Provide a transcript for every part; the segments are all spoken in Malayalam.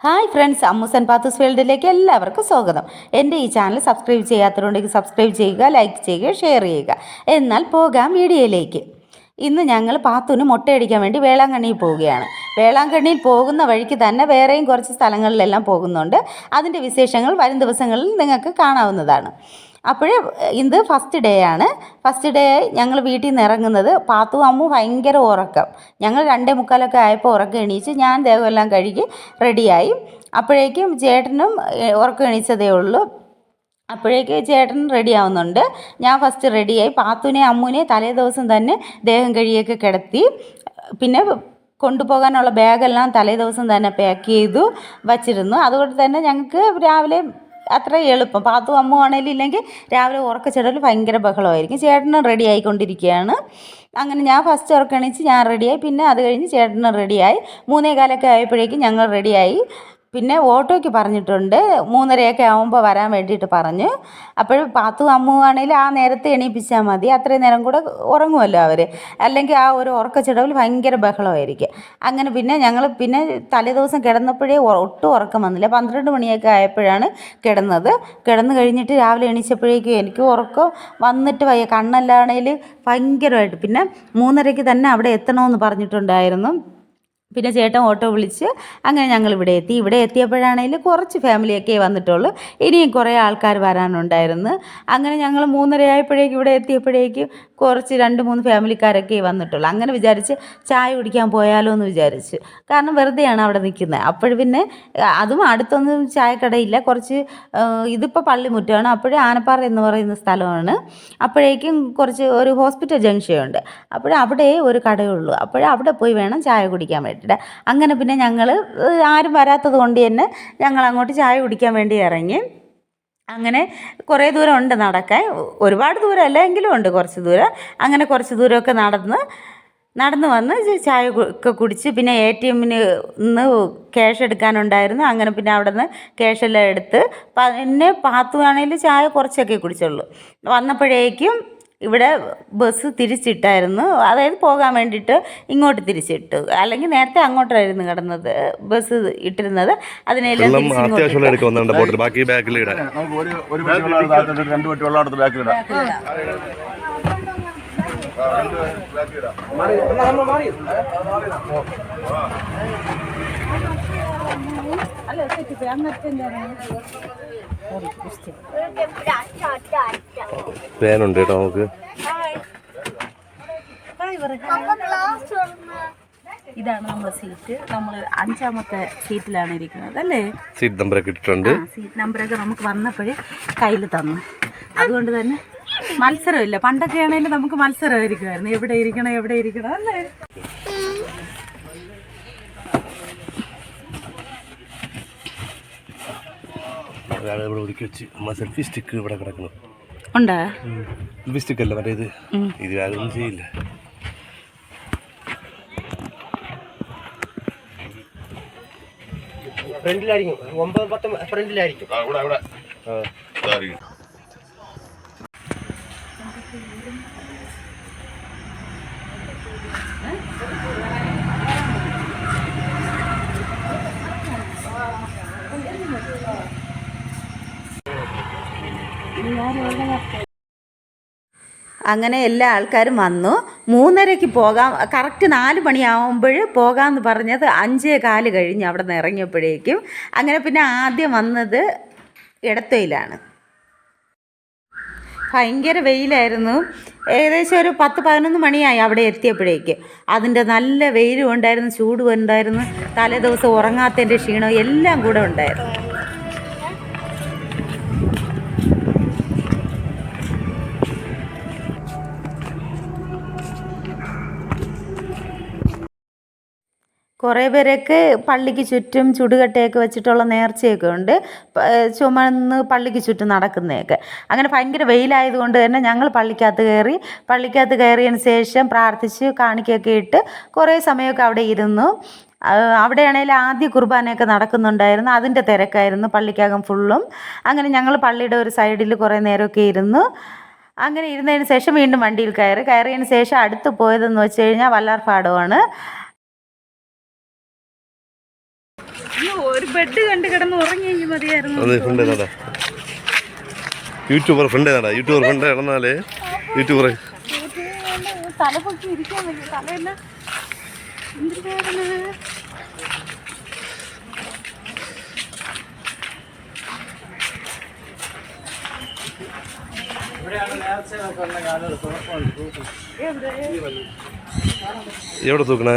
ഹായ് ഫ്രണ്ട്സ് അമ്മൂസൻ പാത്തൂസ് വേൾഡിലേക്ക് എല്ലാവർക്കും സ്വാഗതം. എന്റെ ഈ ചാനൽ സബ്സ്ക്രൈബ് ചെയ്യാത്തവരുണ്ടെങ്കിൽ സബ്സ്ക്രൈബ് ചെയ്യുക ലൈക്ക് ചെയ്യുക ഷെയർ ചെയ്യുക. എന്നാൽ പോകാം വീഡിയോയിലേക്ക്. ഇന്ന് ഞങ്ങൾ പാത്തൂന് മുട്ടയടിക്കാൻ വേണ്ടി വേളാങ്കണ്ണിയിൽ പോവുകയാണ്. വേളാങ്കണ്ണിയിൽ പോകുന്ന വഴിക്ക് തന്നെ വേറെയും കുറച്ച് സ്ഥലങ്ങളിലെല്ലാം പോകുന്നുണ്ട്. അതിന്റെ വിശേഷങ്ങൾ വരും ദിവസങ്ങളിൽ നിങ്ങൾക്ക് കാണാവുന്നതാണ്. അപ്പോഴേ ഇത് ഫസ്റ്റ് ഡേ ആണ്. ഫസ്റ്റ് ഡേ ഞങ്ങൾ വീട്ടിൽ നിന്ന് ഇറങ്ങുന്നത് പാത്തു അമ്മു ഭയങ്കര ഉറക്കം. ഞങ്ങൾ രണ്ടേ മുക്കാലൊക്കെ ആയപ്പോൾ ഉറക്കം എണീച്ച് ഞാൻ ദേഹമെല്ലാം കഴുകി റെഡിയായി അപ്പോഴേക്കും ചേട്ടനും ഉറക്കം എണീച്ചതേ ഉള്ളൂ. അപ്പോഴേക്ക് ചേട്ടൻ റെഡി ആവുന്നുണ്ട്. ഞാൻ ഫസ്റ്റ് റെഡിയായി പാത്തുനെ അമ്മുനെ തലേ ദിവസം തന്നെ ദേഹം കഴിയൊക്കെ കിടത്തി. പിന്നെ കൊണ്ടുപോകാനുള്ള ബാഗെല്ലാം തലേ ദിവസം തന്നെ പാക്ക് ചെയ്തു വച്ചിരുന്നു. അതുകൊണ്ട് തന്നെ ഞങ്ങൾക്ക് രാവിലെ അത്ര എളുപ്പം. പാത്തു അമ്മ ഇല്ലെങ്കിൽ രാവിലെ ഉറക്കച്ചിടൽ ഭയങ്കര ബഹളമായിരിക്കും. ചേട്ടനും റെഡി ആയിക്കൊണ്ടിരിക്കുകയാണ്. അങ്ങനെ ഞാൻ ഫസ്റ്റ് ഉറക്കണിച്ച് ഞാൻ റെഡിയായി പിന്നെ അത് കഴിഞ്ഞ് ചേട്ടനും റെഡിയായി മൂന്നേ കാലൊക്കെ ആയപ്പോഴേക്കും ഞങ്ങൾ റെഡിയായി പിന്നെ ഓട്ടോയ്ക്ക് പറഞ്ഞിട്ടുണ്ട് മൂന്നരയൊക്കെ ആകുമ്പോൾ വരാൻ വേണ്ടിയിട്ട് പറഞ്ഞു. അപ്പോഴും പാത്തു അമ്മുവാണെങ്കിൽ ആ നേരത്തെ എണീപ്പിച്ചാൽ മതി അത്രയും നേരം കൂടെ ഉറങ്ങുമല്ലോ അവർ അല്ലെങ്കിൽ ആ ഒരു ഉറക്കച്ചിടവിൽ ഭയങ്കര ബഹളമായിരിക്കും. അങ്ങനെ പിന്നെ ഞങ്ങൾ പിന്നെ തലേദിവസം കിടന്നപ്പോഴേ ഒട്ടും ഉറക്കം വന്നില്ല. പന്ത്രണ്ട് മണിയൊക്കെ ആയപ്പോഴാണ് കിടന്നത്. കിടന്നു കഴിഞ്ഞിട്ട് രാവിലെ എണീച്ചപ്പോഴേക്കും എനിക്ക് ഉറക്കം വന്നിട്ട് വയ്യ. കണ്ണല്ലാണെങ്കിൽ ഭയങ്കരമായിട്ട്. പിന്നെ മൂന്നരയ്ക്ക് തന്നെ അവിടെ എത്തണമെന്ന് പറഞ്ഞിട്ടുണ്ടായിരുന്നു. പിന്നെ ചേട്ടൻ ഓട്ടോ വിളിച്ച് അങ്ങനെ ഞങ്ങൾ ഇവിടെ എത്തി. ഇവിടെ എത്തിയപ്പോഴാണെങ്കിൽ കുറച്ച് ഫാമിലിയൊക്കെ വന്നിട്ടുള്ളൂ. ഇനിയും കുറേ ആൾക്കാർ വരാനുണ്ടായിരുന്നു. അങ്ങനെ ഞങ്ങൾ മൂന്നരയായപ്പോഴേക്കും ഇവിടെ എത്തിയപ്പോഴേക്കും കുറച്ച് രണ്ട് മൂന്ന് ഫാമിലിക്കാരൊക്കെ വന്നിട്ടുള്ളൂ. അങ്ങനെ വിചാരിച്ച് ചായ കുടിക്കാൻ പോയാലോ എന്ന് വിചാരിച്ചു. കാരണം വെറുതെയാണ് അവിടെ നിൽക്കുന്നത് അപ്പോൾ പിന്നെ അതും അടുത്തൊന്നും ചായക്കടയില്ല. കുറച്ച് ഇതിപ്പോൾ പള്ളിമുറ്റമാണ് അപ്പോഴേ ആനപ്പാറ എന്ന് പറയുന്ന സ്ഥലമാണ്. അപ്പോഴേക്കും കുറച്ച് ഒരു ഹോസ്പിറ്റൽ അപ്പോൾ അവിടെ ഒരു കടയുള്ളൂ. അപ്പോൾ അവിടെ പോയി വേണം ചായ കുടിക്കാൻ വേണ്ടിയിട്ട് അങ്ങനെ പിന്നെ ഞങ്ങൾ ആരും വരാത്തത് കൊണ്ട് തന്നെ ഞങ്ങൾ അങ്ങോട്ട് ചായ കുടിക്കാൻ വേണ്ടി ഇറങ്ങി. അങ്ങനെ കുറേ ദൂരം ഉണ്ട് നടക്കാൻ. ഒരുപാട് ദൂരം എങ്കിലും ഉണ്ട് കുറച്ച് ദൂരം. അങ്ങനെ കുറച്ച് ദൂരമൊക്കെ നടന്ന് നടന്ന് വന്ന് ചായ ഒക്കെ കുടിച്ച് പിന്നെ എ ടി എമ്മിന് നിന്ന് ക്യാഷ് എടുക്കാനുണ്ടായിരുന്നു. അങ്ങനെ പിന്നെ അവിടെ നിന്ന് ക്യാഷെല്ലാം എടുത്ത് പിന്നെ പാത്തു വേണമെങ്കിൽ ചായ കുറച്ചൊക്കെ കുടിച്ചുള്ളൂ. വന്നപ്പോഴേക്കും ഇവിടെ ബസ് തിരിച്ചിട്ടായിരുന്നു. അതായത് പോകാൻ വേണ്ടിയിട്ട് ഇങ്ങോട്ട് തിരിച്ചിട്ടു. അല്ലെങ്കിൽ നേരത്തെ അങ്ങോട്ടായിരുന്നു കിടന്നത് ബസ് ഇട്ടിരുന്നത്. അതിനെല്ലാം ബാക്കി ബാക്കിൽ വെള്ളം രണ്ട് ഫാനുണ്ട് കേട്ടോ നമുക്ക്. ഇതാണ് നമ്മുടെ സീറ്റ് നമ്മൾ അഞ്ചാമത്തെ സീറ്റിലാണ് ഇരിക്കുന്നത് അല്ലേ? സീറ്റ് നമ്പറൊക്കെ ഇട്ടിട്ടുണ്ട്. സീറ്റ് നമ്പറൊക്കെ നമുക്ക് വന്നപ്പോഴേ കയ്യിൽ തന്നു. അതുകൊണ്ട് തന്നെ മത്സരമില്ല. പണ്ടൊക്കെ ആണെങ്കിൽ നമുക്ക് മത്സരമായിരിക്കുമായിരുന്നു. എവിടെ ഇരിക്കണം എവിടെ ഇരിക്കണം അല്ലേ? ഒരാളെ ഇവിടെ ഒതുക്കി വെച്ച് അമ്മ സെൽഫി സ്റ്റിക്ക് ഇവിടെ കിടക്കണം ഉണ്ടോ? സെൽഫി സ്റ്റിക്ക് അല്ല മറ്റേ ഇത് ഇത് അതൊന്നും ചെയ്യില്ല. ഫ്രണ്ടിലായിരിക്കും ഒമ്പത് പത്ത് ഫ്രണ്ടിലായിരിക്കും അങ്ങനെ എല്ലാ ആൾക്കാരും വന്നു. മൂന്നരയ്ക്ക് പോകാം. കറക്റ്റ് നാല് മണിയാവുമ്പോൾ പോകാമെന്ന് പറഞ്ഞത് അഞ്ചേ കാൽ കഴിഞ്ഞ് അവിടെ നിന്ന് ഇറങ്ങിയപ്പോഴേക്കും. അങ്ങനെ പിന്നെ ആദ്യം വന്നത് ഇടത്തയിലാണ് ഭയങ്കര വെയിലായിരുന്നു. ഏകദേശം ഒരു പത്ത് പതിനൊന്ന് മണിയായി അവിടെ എത്തിയപ്പോഴേക്ക്. അതിന്റെ നല്ല വെയിലും ഉണ്ടായിരുന്നു ചൂടും ഉണ്ടായിരുന്നു. തലേ ദിവസം ഉറങ്ങാത്തതിന്റെ ക്ഷീണം എല്ലാം കൂടെ ഉണ്ടായിരുന്നു. കുറേ പേരൊക്കെ പള്ളിക്ക് ചുറ്റും ചുടുകട്ടയൊക്കെ വെച്ചിട്ടുള്ള നേർച്ചയൊക്കെ ഉണ്ട്. ചുമന്ന് പള്ളിക്ക് ചുറ്റും നടക്കുന്നതൊക്കെ. അങ്ങനെ ഭയങ്കര വെയിലായതുകൊണ്ട് തന്നെ ഞങ്ങൾ പള്ളിക്കകത്ത് കയറി പള്ളിക്കകത്ത് കയറിയതിന് ശേഷം പ്രാർത്ഥിച്ച് കാണിക്കൊക്കെ ഇട്ട് കുറേ സമയമൊക്കെ അവിടെ ഇരുന്നു. അവിടെയാണെങ്കിൽ ആദ്യ കുർബാനയൊക്കെ നടക്കുന്നുണ്ടായിരുന്നു. അതിന്റെ തിരക്കായിരുന്നു പള്ളിക്കകം ഫുള്ളും. അങ്ങനെ ഞങ്ങൾ പള്ളിയുടെ ഒരു സൈഡിൽ കുറേ നേരമൊക്കെ ഇരുന്നു. അങ്ങനെ ഇരുന്നതിന് ശേഷം വീണ്ടും വണ്ടിയിൽ കയറി. കയറിയതിന് ശേഷം അടുത്ത് പോയതെന്ന് വെച്ച് കഴിഞ്ഞാൽ വല്ലാർപാടമാണ് ഒരു ബെഡ് കണ്ട് കിടന്ന് ഉറങ്ങിയെങ്കിൽ മതിയായിരുന്നു. യൂട്യൂബർ ഫ്രണ്ട് ഏതാടാ യൂട്യൂബർ ഫ്രണ്ട് കിടന്നാൽ യൂട്യൂബർ എവിടെ തൂക്കണേ?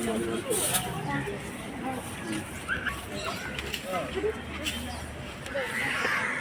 Thank you.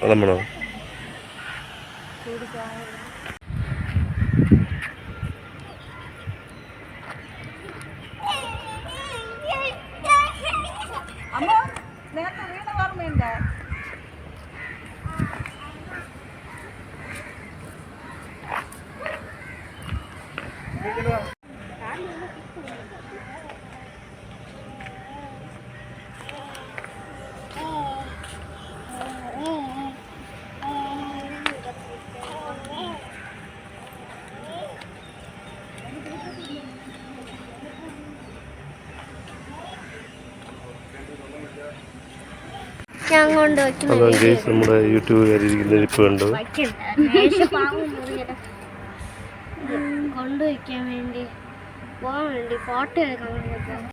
വെള്ളം വേണോ നേരത്തെ വീണ ഓർമ്മയുണ്ടോ ഞാൻ കൊണ്ട് വെക്കുന്ന അതാണ് ഗേസ് നമ്മുടെ യൂട്യൂബുകാർ ഇരിക്കുന്ന ഇരിപ്പ് കണ്ടു. കൊണ്ടുവയ്ക്കാൻ വേണ്ടി പോകാൻ വേണ്ടി ഫോട്ടോ എടുക്കാൻ വേണ്ടി